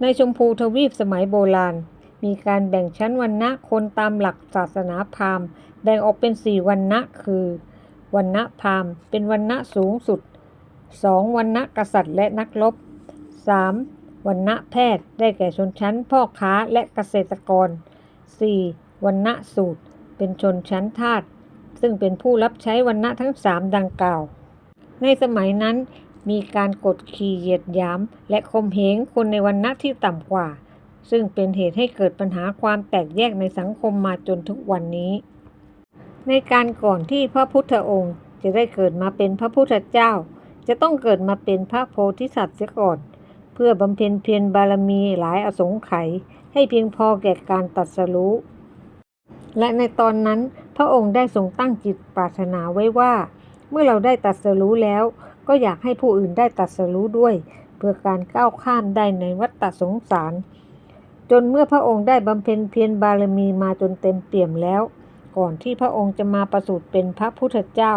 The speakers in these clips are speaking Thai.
ในชมพูทวีปสมัยโบราณ มีการแบ่งชั้นวรรณะคนตามหลักศาสนาพราหมณ์ แบ่งออกเป็นสี่วรรณะคือวรรณะพราหมณ์ เป็นวรรณะสูงสุด 2. วรรณะกษัตริย์และนักรบ 3. วรรณะแพทย์ได้แก่ชนชั้นพ่อค้าและเกษตรกร 4. วรรณะสูตร เป็นชนชั้นทาสซึ่งเป็นผู้รับใช้วรรณะทั้งสามดังกล่าว ในสมัยนั้น มีการกดขี่เหยียดหยาม และข่มเหงคนในวรรณะที่ต่ำกว่า ซึ่งเป็นเหตุให้เกิดปัญหาความแตกแยกในสังคมมาจนทุกวันนี้ ในการก่อนที่พระพุทธองค์จะได้เกิดมาเป็นพระพุทธเจ้า จะต้องเกิดมาเป็นพระโพธิสัตว์เสียก่อน เพื่อบำเพ็ญเพียรบารมีหลายอสงไขยให้เพียงพอแก่การตรัสรู้ และในตอนนั้นพระองค์ได้ทรงตั้งจิตปรารถนาไว้ว่า เมื่อเราได้ตรัสรู้แล้ว ก็อยากให้ผู้อื่นได้ตรัสรู้ด้วย เพื่อการก้าวข้ามได้ในวัฏสงสาร จนเมื่อพระองค์ได้บำเพ็ญเพียรบารมีมาจนเต็มเปี่ยมแล้ว ก่อนที่พระองค์จะมาประสูติเป็นพระพุทธเจ้า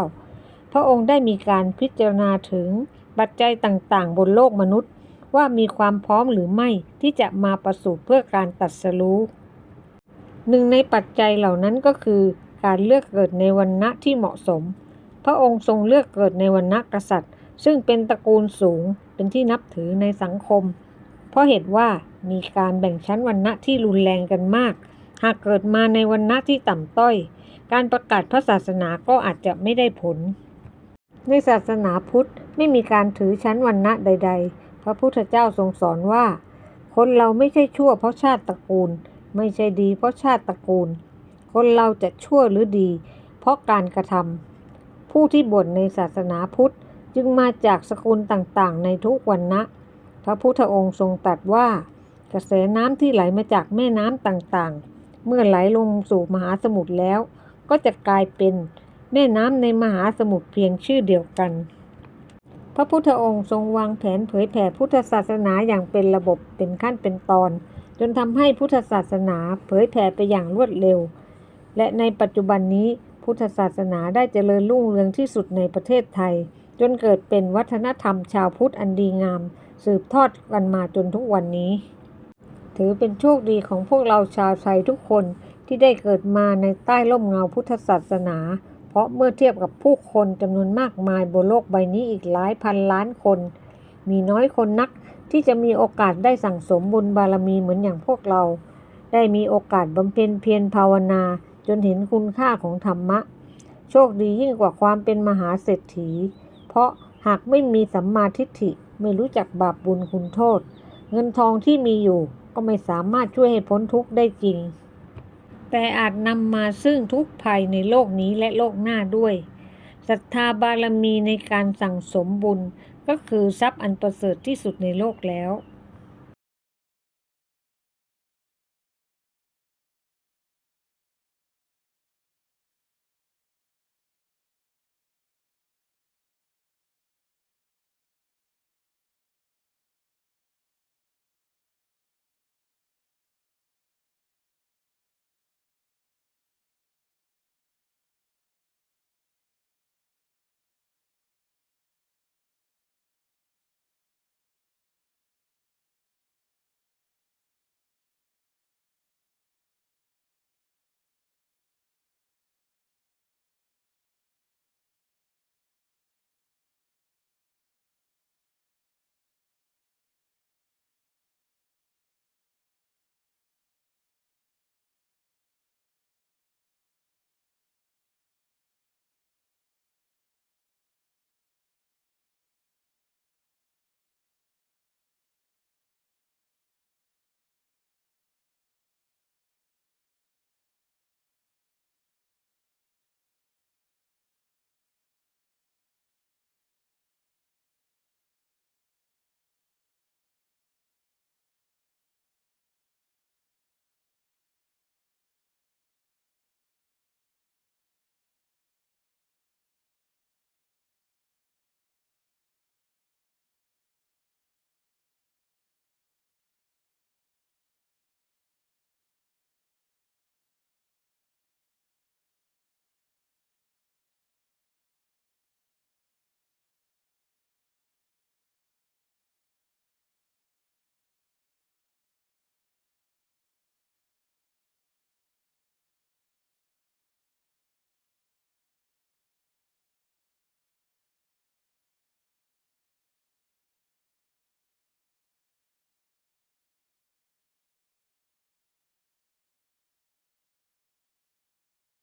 พระองค์ได้มีการพิจารณาถึงปัจจัยต่างๆ บนโลกมนุษย์ ว่ามีความพร้อมหรือไม่ที่จะมาประสูติเพื่อการตรัสรู้หนึ่งในปัจจัยเหล่านั้นก็คือการเลือกเกิดในวันณะที่เหมาะสม พระองค์ทรงเลือกเกิดในวันณะกษัตริย์ ซึ่งเป็นตระกูลสูงเป็นที่นับถือในสังคม เพราะเหตุว่ามีการแบ่งชั้นวันณะที่รุนแรงกันมาก หากเกิดมาในวันณะที่ต่ำต้อย การประกาศพระศาสนาก็อาจจะไม่ได้ผล ในศาสนาพุทธไม่มีการถือชั้นวันณะใด ๆ พระพุทธเจ้าทรงสอนว่า คนเราไม่ใช่ชั่วเพราะชาติตระกูล ไม่ใช่ดีเพราะชาติตระกูล คนเราจะชั่วหรือดี เพราะการกระทำผู้ที่บ่นในศาสนาพุทธ จึงมาจากสกุลต่างๆ ในทุกวันนะพระพุทธองค์ทรงตรัสว่า กระแสน้ำที่ไหลมาจากแม่น้ำต่างๆ เมื่อไหลลงสู่มหาสมุทรแล้ว ก็จะกลายเป็นแม่น้ำในมหาสมุทรเพียงชื่อเดียวกัน พระพุทธองค์ทรงวางแผนเผยแผ่พุทธศาสนาอย่างเป็นระบบเป็นขั้นเป็นตอน จนทำให้พุทธศาสนาเผยแผ่ไปอย่างรวดเร็ว และในปัจจุบันนี้พุทธศาสนาได้เจริญรุ่งเรืองที่สุดในประเทศไทย จนเกิดเป็นวัฒนธรรมชาวพุทธอันดีงาม สืบทอดกันมาจนทุกวันนี้ ถือเป็นโชคดีของพวกเราชาวไทยทุกคนที่ได้เกิดมาในใต้ร่มเงาพุทธศาสนา เพราะเมื่อเทียบกับผู้คนจำนวนมากมายบนโลกใบนี้อีกหลายพันล้านคน มีน้อยคนนักที่จะมีโอกาสได้สั่งสมบุญบารมีเหมือนอย่างพวกเรา ได้มีโอกาสบำเพ็ญเพียรภาวนาจนเห็นคุณค่าของธรรมะ โชคดียิ่งกว่าความเป็นมหาเศรษฐี ราะหากไม่มีสัมมาทิฏฐิไม่รู้จักบาปบุญคุณโทษ เงินทองที่มีอยู่ก็ไม่สามารถช่วยให้พ้นทุกข์ได้จริง แต่อาจนำมาซึ่งทุกข์ภัยในโลกนี้และโลกหน้าด้วยศรัทธาบารมีในการสั่งสมบุญก็คือทรัพย์อันประเสริฐที่สุดในโลกแล้ว